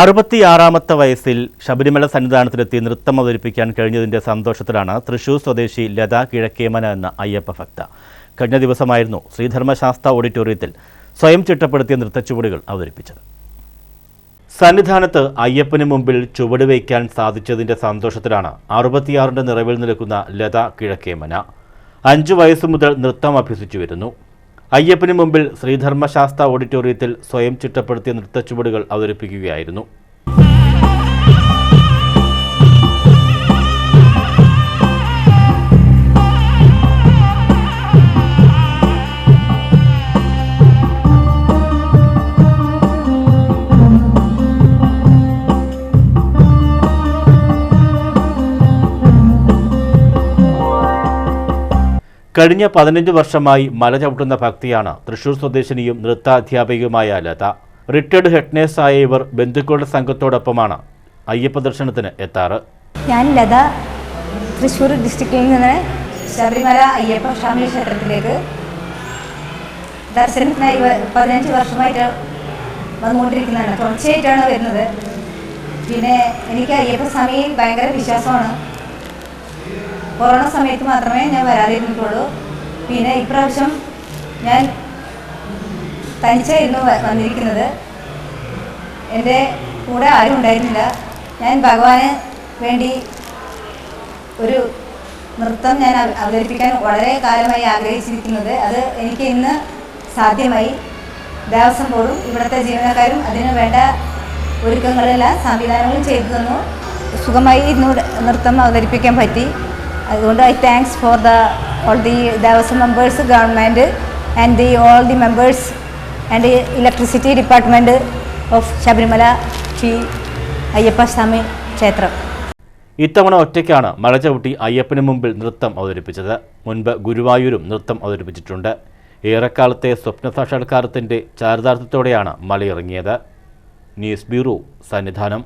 അറുപത്തിയാറാമത്തെ വയസ്സിൽ ശബരിമല സന്നിധാനത്തിലെത്തി നൃത്തം അവതരിപ്പിക്കാൻ കഴിഞ്ഞതിന്റെ സന്തോഷത്തിലാണ് തൃശൂർ സ്വദേശി ലത കിഴക്കേമന എന്ന അയ്യപ്പ ഭക്ത. കഴിഞ്ഞ ദിവസമായിരുന്നു ശ്രീധർമ്മശാസ്ത്ര ഓഡിറ്റോറിയത്തിൽ സ്വയം ചിട്ടപ്പെടുത്തിയ നൃത്തച്ചുവടുകൾ അവതരിപ്പിച്ചത്. സന്നിധാനത്ത് അയ്യപ്പന് മുമ്പിൽ ചുവട് വയ്ക്കാൻ സാധിച്ചതിന്റെ സന്തോഷത്തിലാണ് അറുപത്തിയാറിന്റെ നിറവിൽ നിൽക്കുന്ന ലത കിഴക്കേമന. അഞ്ചു വയസ്സു മുതൽ നൃത്തം അഭ്യസിച്ചു വരുന്നു. അയ്യപ്പന് മുമ്പിൽ ശ്രീധർമ്മശാസ്ത്ര ഓഡിറ്റോറിയത്തിൽ സ്വയം ചിട്ടപ്പെടുത്തിയ നൃത്തച്ചുവടുകൾ അവതരിപ്പിക്കുകയായിരുന്നു. കഴിഞ്ഞ പതിനഞ്ച് വർഷമായി മല ചവിട്ടുന്ന ഭക്തിയാണ് തൃശൂർ സ്വദേശിനിയും നൃത്താധ്യാപികയുമായ ലത. റിട്ടയർഡ് ഹെഡ്നേഴ്സായ ഇവർ ബന്ധുക്കളുടെ സംഘത്തോടൊപ്പമാണ് അയ്യപ്പ ദർശനത്തിന് എത്താറ്. ഞാൻ ലത തൃശ്ശൂർ ഡിസ്ട്രിക്റ്റിൽ നിന്ന് ശബരിമല അയ്യപ്പ സ്വാമി ക്ഷേത്രത്തിലേക്ക് ദർശനത്തിനായി പതിനഞ്ച് വർഷമായിട്ട് വന്നുകൊണ്ടിരിക്കുന്നതാണ്. തുടർച്ചയായിട്ടാണ് വരുന്നത്. പിന്നെ എനിക്ക് അയ്യപ്പ സ്വാമിയിൽ ഭയങ്കര വിശ്വാസമാണ്. കൊറോണ സമയത്ത് മാത്രമേ ഞാൻ വരാതിരുന്നിട്ടുള്ളൂ. പിന്നെ ഇപ്രാവശ്യം ഞാൻ തനിച്ചായിരുന്നു വന്നിരിക്കുന്നത്. എന്റെ കൂടെ ആരും ഉണ്ടായിരുന്നില്ല. ഞാൻ ഭഗവാന് വേണ്ടി ഒരു നൃത്തം ഞാൻ അവതരിപ്പിക്കാൻ വളരെ കാലമായി ആഗ്രഹിച്ചിരിക്കുന്നത്. അത് എനിക്ക് ഇന്ന് സാധ്യമായി. ദേവസ്വം ബോർഡും ഇവിടുത്തെ ജീവനക്കാരും അതിനു വേണ്ട ഒരുക്കങ്ങളെല്ലാം സംവിധാനങ്ങളും ചെയ്തു തന്നു. സുഖമായി ഇന്ന് നൃത്തം അവതരിപ്പിക്കാൻ പറ്റി. അതുകൊണ്ട് I thanks for the all the Devaswom members government and the all the members and electricity department of Sabarimala Shri Ayyappa Swami ക്ഷേത്രം ഇത്തവണ ഒറ്റയ്ക്കാണ് മഴചവിട്ടി അയ്യപ്പന് മുമ്പിൽ നൃത്തം അവതരിപ്പിച്ചത്. മുൻപ് ഗുരുവായൂരും നൃത്തം അവതരിപ്പിച്ചിട്ടുണ്ട്. ഏറെക്കാലത്തെ സ്വപ്ന സാക്ഷാത്കാരത്തിന്റെ ചാരിതാർത്ഥ്യത്തോടെയാണ് മലയിറങ്ങിയത്. News bureau Sannidhanam.